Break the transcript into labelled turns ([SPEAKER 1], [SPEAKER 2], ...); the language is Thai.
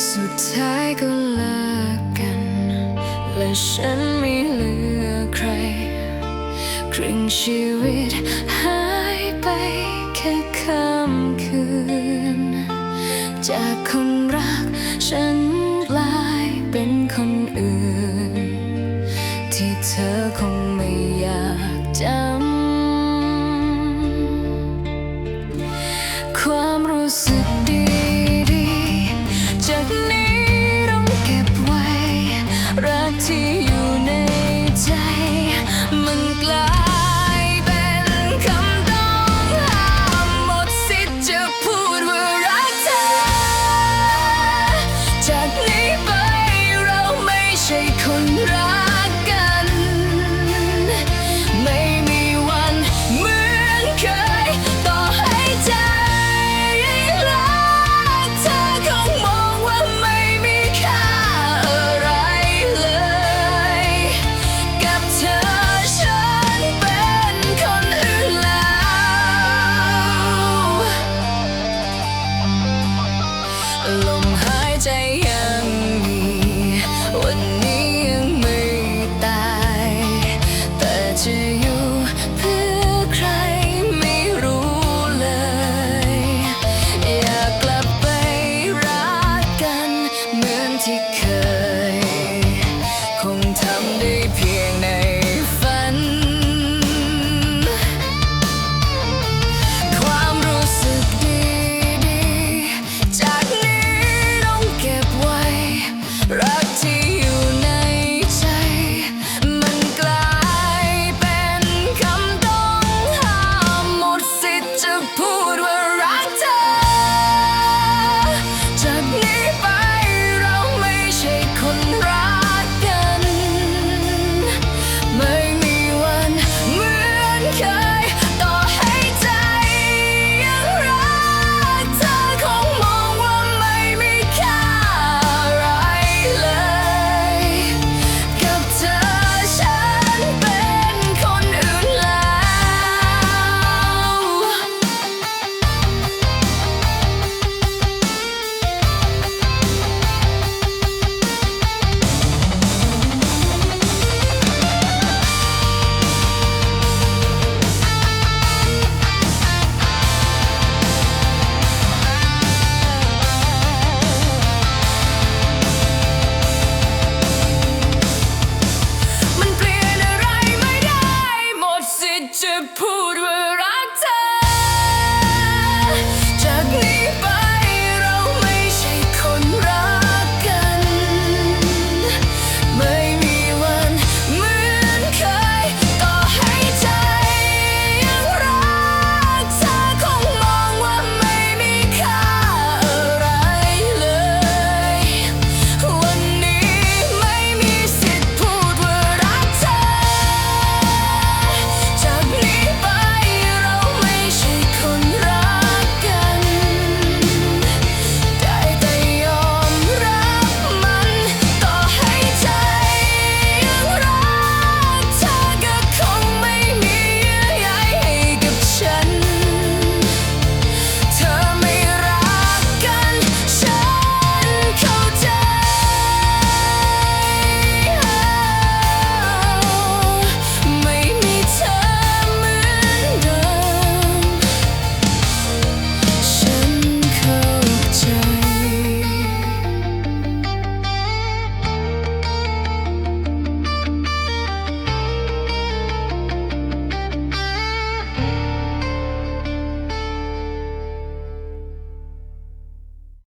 [SPEAKER 1] สุดท้ายก็เลิกกัน และฉันไม่เหลือใคร ครึ่งชีวิตหายไปแค่ค่ำคืน จากคนรักฉัน ที่อยู่ในใจ มันกลา romantic pull